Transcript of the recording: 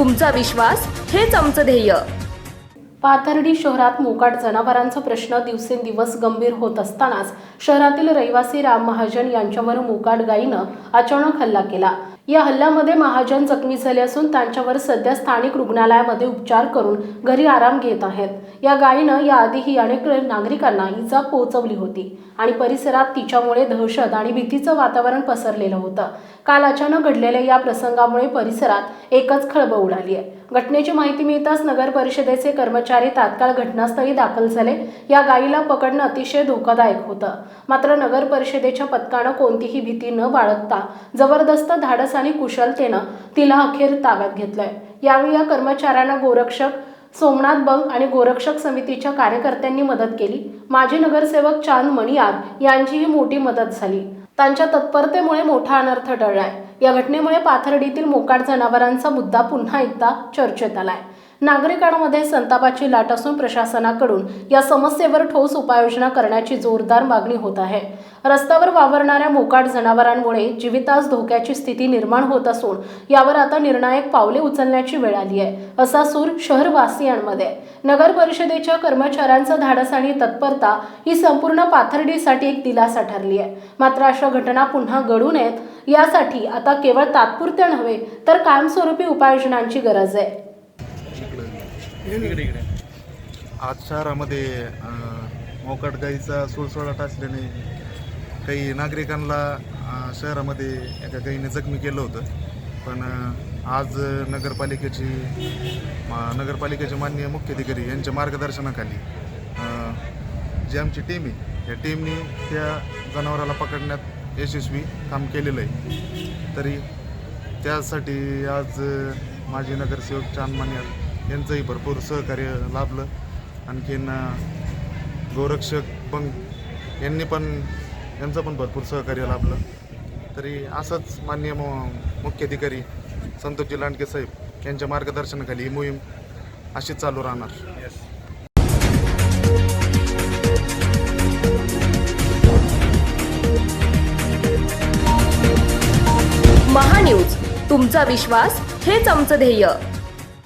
तुमचा विश्वास हेच आमचं ध्येय. पाथर्डी शहरात मोकाट जनावरांचा प्रश्न दिवसेंदिवस गंभीर होत असतानाच शहरातील रहिवासी राम महाजन यांच्यावर मोकाट गायीनं अचानक हल्ला केला. या हल्ल्यामध्ये महाजन जखमी झाले असून त्यांच्यावर सध्या स्थानिक रुग्णालयामध्ये उपचार करून घरी आराम घेत आहेत. या गायीनं याआधीही अनेक नागरिकांना इजा पोहोचवली होती आणि परिसरात तिच्यामुळे दहशत आणि भीतीचं वातावरण पसरलेलं होतं. काल अचानक घडलेल्या या प्रसंगामुळे परिसरात एकच खळबळ उडाली आहे. घटनेची माहिती मिळताच नगर परिषदेचे कर्मचारी तात्काळ घटनास्थळी दाखल झाले. या गायीला पकडणं अतिशय धोकादायक होतं. मात्र नगर परिषदेच्या पथकानं कोणतीही भीती न बाळगता जबरदस्त धाडस आणि कुशलतेनं तिला अखेर ताब्यात घेतलंय. यावेळी या कर्मचाऱ्यांना गोरक्षक सोमनाथ बंग आणि गोरक्षक समितीच्या कार्यकर्त्यांनी मदत केली. माजी नगरसेवक चांद मणियार यांचीही मोठी मदत झाली. त्यांच्या तत्परतेमुळे मोठा अनर्थ टळलाय. या घटनेमुळे पाथर्डीतील मोकाट जनावरांचा मुद्दा पुन्हा एकदा चर्चेत आलाय. नागरिकांमध्ये संतापाची लाट असून प्रशासनाकडून या समस्येवर ठोस उपाययोजना करण्याची जोरदार मागणी होत आहे. रस्त्यावर वावरणाऱ्या मोकाट जनावरांमुळे जीवितास धोक्याची स्थिती निर्माण होत असून यावर आता निर्णायक पावले उचलण्याची वेळ आली आहे असा सूर शहरवासियांमध्ये. आहे. नगर परिषदेच्या कर्मचाऱ्यांचा धाडस आणि तत्परता ही संपूर्ण पाथर्डीसाठी एक दिलासा ठरली आहे. मात्र अशा घटना पुन्हा घडू नयेत यासाठी आता केवळ तात्पुरत्या नव्हे तर कायमस्वरूपी उपाययोजनांची गरज आहे. आज शहरामध्ये मोकाट गाईचा सुळसुळाट असल्याने काही नागरिकांना शहरामध्ये एका गाईने जखमी केलं होतं. पण आज नगरपालिकेची मा- नगरपालिकेचे माननीय मुख्याधिकारी यांच्या मार्गदर्शनाखाली जी आमची टीम आहे त्या टीमनी त्या जनावराला पकडण्यात यशस्वी काम केलेलं आहे. तरी त्यासाठी आज माजी नगरसेवक चांद मान्याल यांचंही भरपूर सहकार्य लाभलं. आणखीन गोरक्षक बंग यांनी पण यांचं पण भरपूर सहकार्य लाभलं. तरी असंच माननीय मु मुख्याधिकारी संतोषजी लांडके साहेब यांच्या मार्गदर्शनाखाली ही मोहीम अशीच चालू राहणार. महान्यूज तुमचा विश्वास हेच आमचं ध्येय.